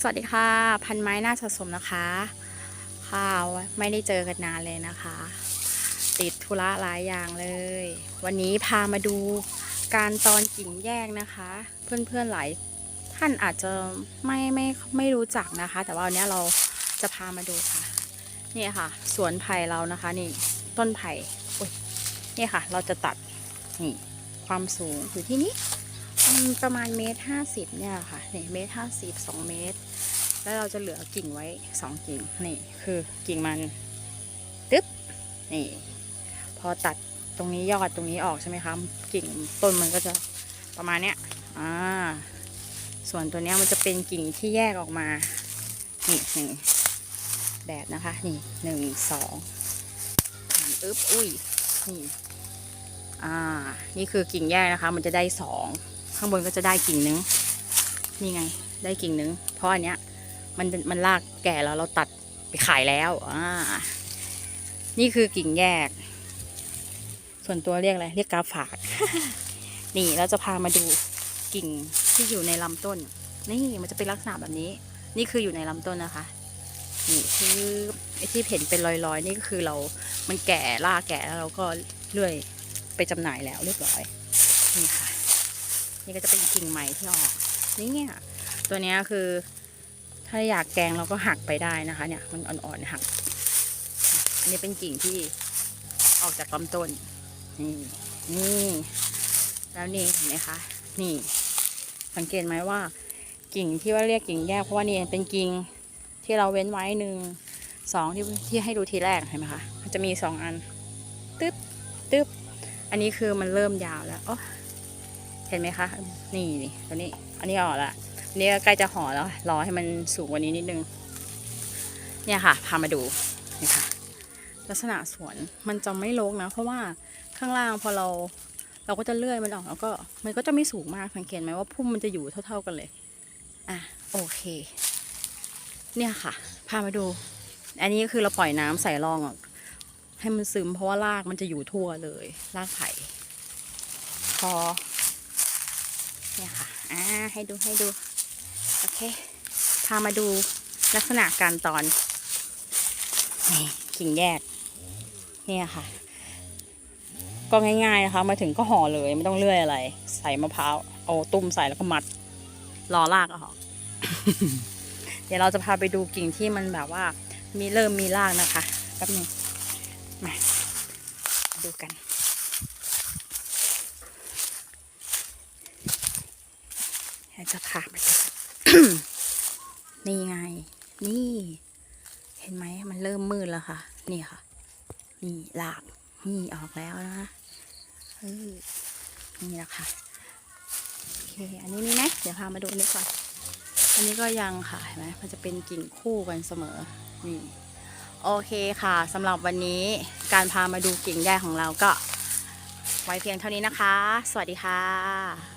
สวัสดีค่ะ พันไม้น่าสะสมนะคะค่ะไม่ได้เจอกันนานเลยนะคะ ติดธุระหลายอย่างเลย วันนี้พามาดูการตอนกิ่งแยกนะคะ เพื่อนๆหลายท่านอาจจะไม่ไม่ไม่รู้จักนะคะ แต่ว่าวันนี้เราจะพามาดูค่ะ นี่ค่ะ สวนไผ่เรานะคะนี่ต้นไผ่นี่ค่ะ เราจะตัดนี่ความสูงอยู่ที่นี้ ประมาณเมตรห้าสิบเนี่ยค่ะนี่เมตรห้าสิบสองเมตร แล้วเราจะเหลือกิ่งไว้สองกิ่งนี่คือกิ่งมันตึ๊บนี่พอตัดตรงนี้ยอดตรงนี้ออกใช่ไหมคะกิ่งต้นมันก็จะประมาณเนี้ยอ่าส่วนตัวเนี้ยมันจะเป็นกิ่งที่แยกออกมานี่หนึ่งแบบนะคะนี่หนึ่งสองอึ๊บอุ้ยนี่อ่านี่คือกิ่งแยกนะคะ มันจะได้สอง ข้างบนก็จะได้กิ่งนึงนี่ไง ได้กิ่งนึง เพราะอันเนี้ยมันมันรากแก่แล้วเราตัดไปขายแล้วอ่านี่คือกิ่งแยก ส่วนตัวเรียกอะไร เรียกกาฝาก นี่เราจะพามาดูกิ่งที่อยู่ในลำต้น นี่มันจะเป็นลักษณะแบบนี้ นี่คืออยู่ในลำต้นนะคะ นี่คือไอ้ที่เห็นเป็นรอยๆ นี่ก็คือเรา มันแก่รากแก่แล้วเราก็เลื่อยไปจำหน่ายแล้วเรียบร้อย นี่ค่ะ นี่ก็จะเป็นกิ่งใหม่ที่ออก นี่เนี่ยตัวนี้คือ ถ้าอยากแกงเราก็หักไปได้นะคะ เนี่ยมันอ่อนๆหัก อันนี้เป็นกิ่งที่ออกจากลำต้น นี่ นี่ แล้วนี่เห็นไหมคะ นี่ สังเกตไหมว่า กิ่งที่ว่าเรียกกิ่งแยกเพราะว่านี่เป็นกิ่งที่เราเว้นไว้หนึ่งสองที่ที่ให้ดูทีแรกเห็นไหมคะมันจะมีสองอันตึ๊บตึ๊บอันนี้คือมันเริ่มยาวแล้วโอ้ เห็นไหมคะ นี่นี่ตัวนี้ อันนี้ออกละนนี้ก็ใกล้จะห่อแล้ว รอให้มันสูงกว่านี้นิดนึง เนี่ยค่ะ พามาดูนี่ค่ะ ลักษณะสวนมันจะไม่รกนะ เพราะว่าข้างล่างพอเราเราก็จะเลื่อยมันออกแล้วก็มันก็จะไม่สูงมากสังเกตไหมว่าพุ่มมันจะอยู่เท่า ๆกันเลย อะโอเค เนี่ยค่ะ พามาดู อันนี้ก็คือเราปล่อยน้ำใส่รองให้มันซึมเพราะว่ารากมันจะอยู่ทั่วเลย รากไผ่พอ เนี่ยค่ะ อ่า ให้ดูให้ดู โอเค พามาดูลักษณะการตอน นี่กิ่งแยก เนี่ยค่ะ ก็ง่ายๆนะคะ มาถึงก็ห่อเลยไม่ต้องเลื่อยอะไร ใส่มะพร้าว เอาตุ้มใส่แล้วก็มัด รอลากอะค่ะ เดี๋ยวเราจะพาไปดูกิ่งที่มันแบบว่า มีเริ่มมีรากนะคะแป๊บนึงมาดูกัน จะพาไปดูนี่ไง นี่ เห็นไหมมันเริ่มมืดแล้วค่ะ นี่ค่ะ นี่หลากนี่ออกแล้วนะนี่แหละค่ะโอเค อันนี้มีไหมเดี๋ยวพามาดูนนี้ก่อน อันนี้ก็ยังค่ะเห็นไหมมันจะเป็นกิ่งคู่กันเสมอ นี่ โอเคค่ะสำหรับวันนี้การพามาดูกิ่งแยกของเราก็ ไว้เพียงเท่านี้นะคะ สวัสดีค่ะ